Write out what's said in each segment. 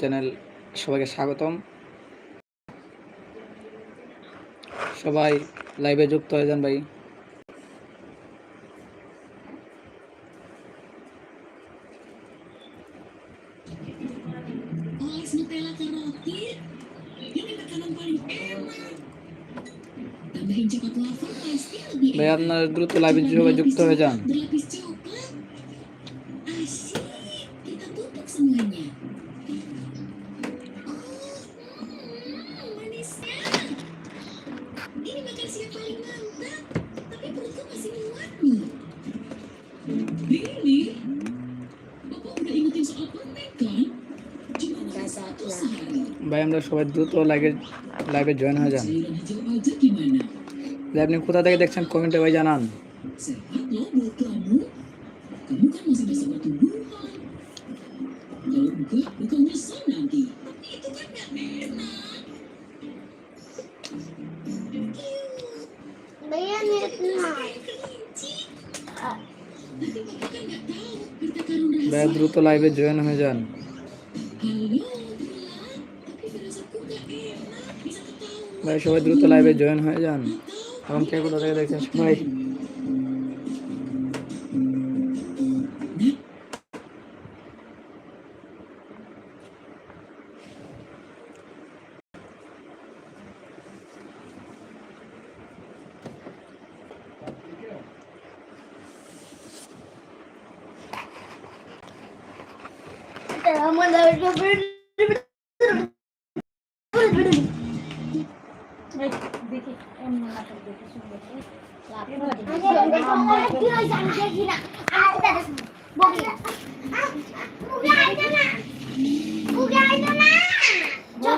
Channel সবাইকে স্বাগতম। সবাই লাইভে যুক্ত হয়ে যান ভাই। ভাই আপনার দ্রুত লাইভে যুক্ত হয়ে যান। ভাই আমরা সবাই দ্রুত লাইভে লাইভে জয়েন হয়ে যান। আপনি কোথা থেকে দেখছেন কমেন্টে ভাই জানান। দয়া দ্রুত লাইভে জয়েন হয়ে যান। ভাই সবাই দ্রুত লাইভে জয়েন হয়ে যান। এবং কে কোথা থেকে দেখছেন? সবাই।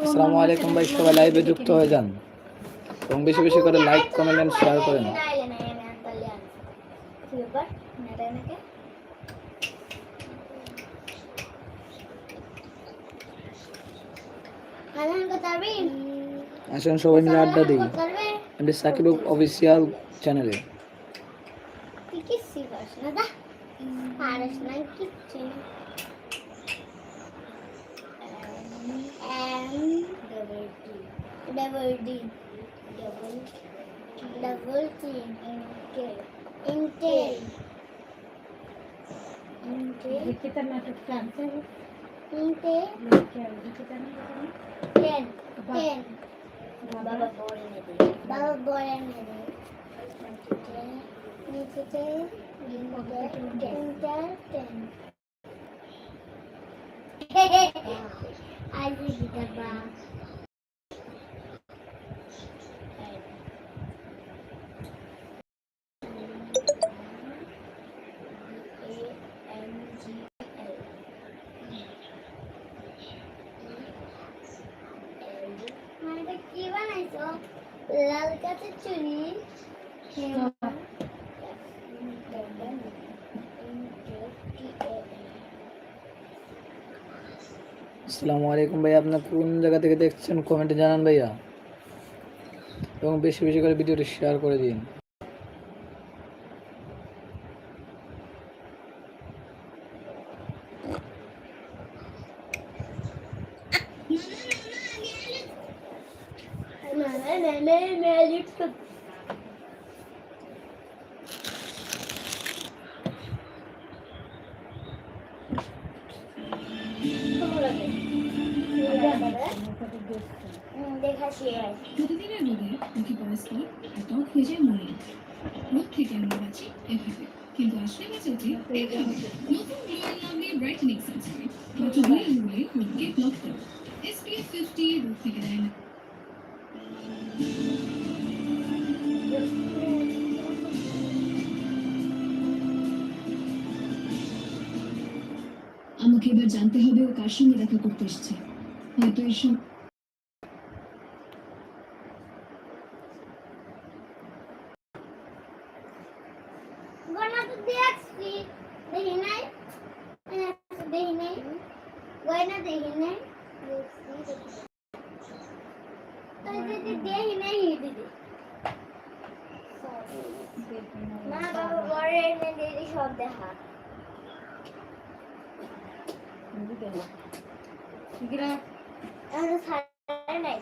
আসসালামু আলাইকুম ভাই, সবাই লাইভে যুক্ত হয়ে যান। এবং বেশি বেশি করে লাইক কমেন্ট শেয়ার করেন। আসুন সবাই মিলে আড্ডা দিই এটি সাকিব অফিসিয়াল চ্যানেলে double D. Double double T Intel Intel Intel দীক্ষিতার নাটক ফ্রান্সে Intel দীক্ষিতার নাটক ten ten বাবা বলে নেবে বাবা বলে নেবে নিচেতে Intel ten আজ গীতা বা লাল কাঠের চুরি। আসসালামু আলাইকুম ভাই আপনার কোন জায়গা থেকে দেখছেন? কমেন্টে জানান ভাইয়া। এবং বেশি বেশি করে ভিডিওটি শেয়ার করে দিন। প্রতিদিনের রোদে মুখে আর ত্বক হয়ে যায় মলিন রোদ থেকে বাঁচি এভাবে কিন্তু আসলে বাঁচাতে এভাবে নতুন গ্লোয়াল নামে brightening sunscreen block SPF fifty রোদ থেকে দেয় না। আমাকে এবার জানতে হবে ও কার সঙ্গে দেখা করতে এসছে। হয়তো এই সব গনা তো দেখছি দেখি নাই দেখি নাই গয়না দেখি নাই দেখছি দেখি দেখি নাই দিদি না বাবা বড় এনে দিদি সব দেখা। এগুলা আমরা ছাড়ে নাই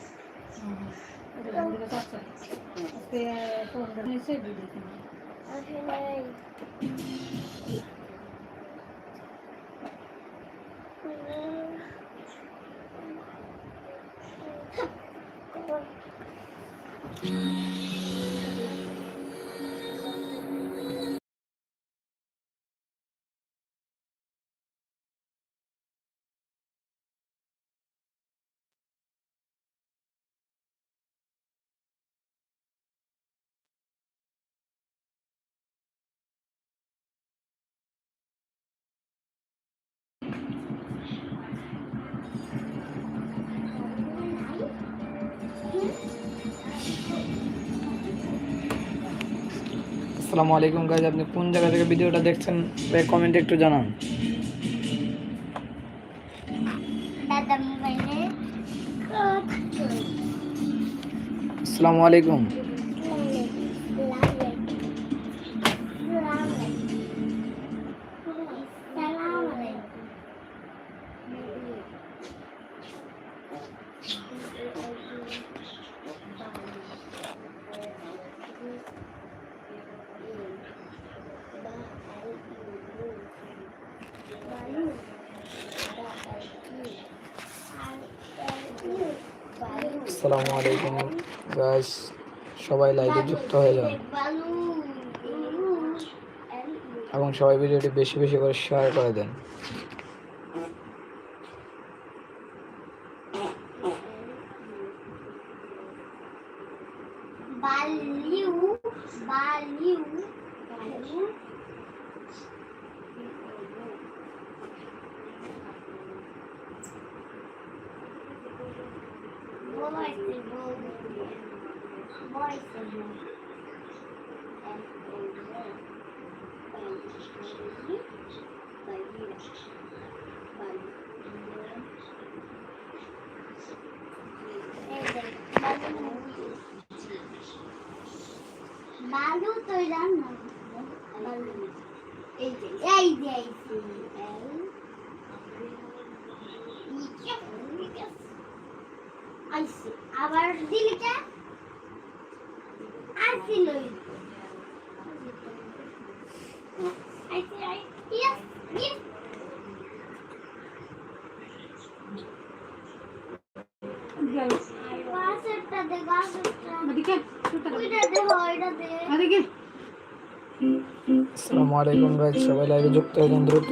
আসসালামু আলাইকুম গাইজ আপনি কোন জায়গা থেকে ভিডিওটা দেখছেন কমেন্টে একটু জানান। আসসালামু আলাইকুম। আসসালামু আলাইকুম। গাইজ সবাই লাইভে যুক্ত হয়ে যান। এবং সবাই ভিডিওটি বেশি বেশি করে শেয়ার করে দেন। Baliu, baliu, বালু তো জানো বালু এই যে এই যে ওইটা দে ওইটা দে। এদিকে আসসালামু আলাইকুম গাইজ সবাই লাইভে যুক্ত হয়ে যান দ্রুত।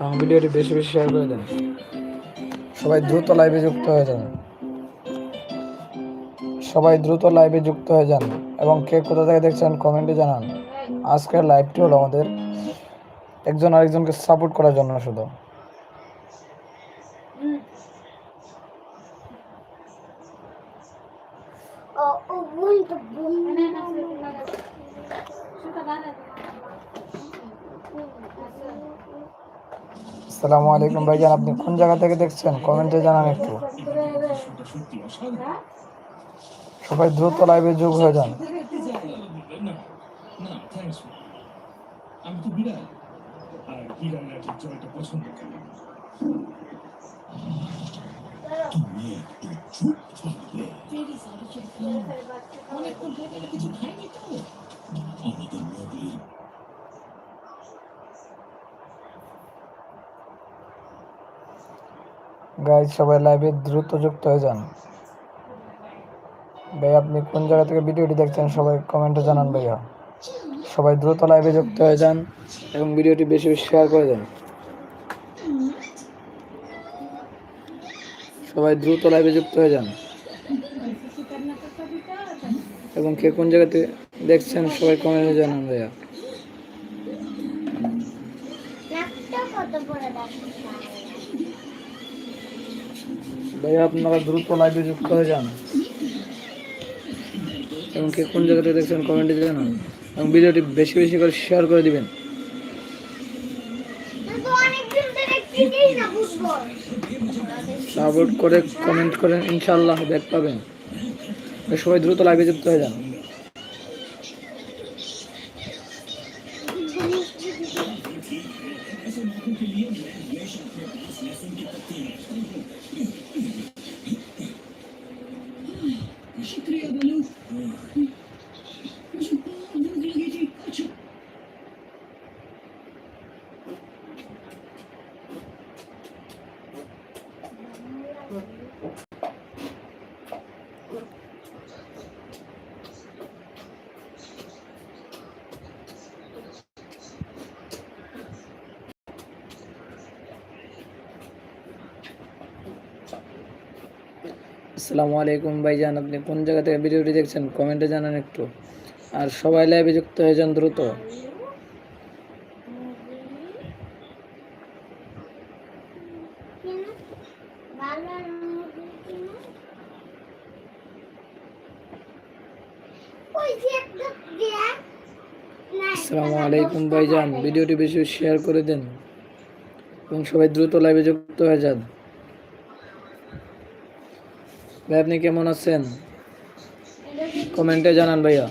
এবং ভিডিওটি বেশি বেশি শেয়ার করে দেন। সবাই দ্রুত লাইভে যুক্ত হয়ে যান। সবাই দ্রুত লাইভে যুক্ত হয়ে যান এবং কে কোথা থেকে দেখছেন কমেন্টে জানান। আজকের লাইভটি হলো আমাদের একজন আরেকজনকে সাপোর্ট করার জন্য শুধু। আসসালামু আলাইকুম ভাইজান আপনি কোন জায়গা থেকে দেখছেন? কমেন্টে জানান একটু। সবাই দ্রুত লাইভে যোগ হয়ে যান। গাইজ সবাই লাইভে দ্রুত যুক্ত হয়ে যান। ভাই আপনি কোন জায়গা থেকে ভিডিওটি দেখছেন সবাই কমেন্টে জানান ভাইয়া। সবাই দ্রুত লাইভে যুক্ত হয়ে যান এবং ভিডিওটি বেশি বেশি শেয়ার করে দেন। সবাই দ্রুত লাইভে যুক্ত হয়ে যান। এবং কে কোন জায়গাতে দেখছেন সবাই কমেন্টে জানান ভাইয়া। ভাইয়া আপনারা দ্রুত লাইভে যুক্ত হয়ে যান। এবং কে কোন জায়গা থেকে দেখছেন কমেন্টে জানান। এবং ভিডিওটি বেশি বেশি করে শেয়ার করে দিবেন। সাপোর্ট করে কমেন্ট করেন ইনশাল্লাহ ব্যাক পাবেন। সবাই দ্রুত লাইভে যুক্ত হয়ে যান। আসসালামু আলাইকুম ভাইজান, আপনি কোন জায়গা থেকে ভিডিওটি দেখছেন? কমেন্টে জানান একটু। আর সবাই লাইভে যুক্ত হয়ে যান দ্রুত। আসসালামু আলাইকুম ভাইজান, ভিডিওটি বেশি শেয়ার করে দেন এবং সবাই দ্রুত লাইভে যুক্ত হয়ে যান। ভাই আপনি কেমন আছেন? কমেন্টে জানান ভাইয়া।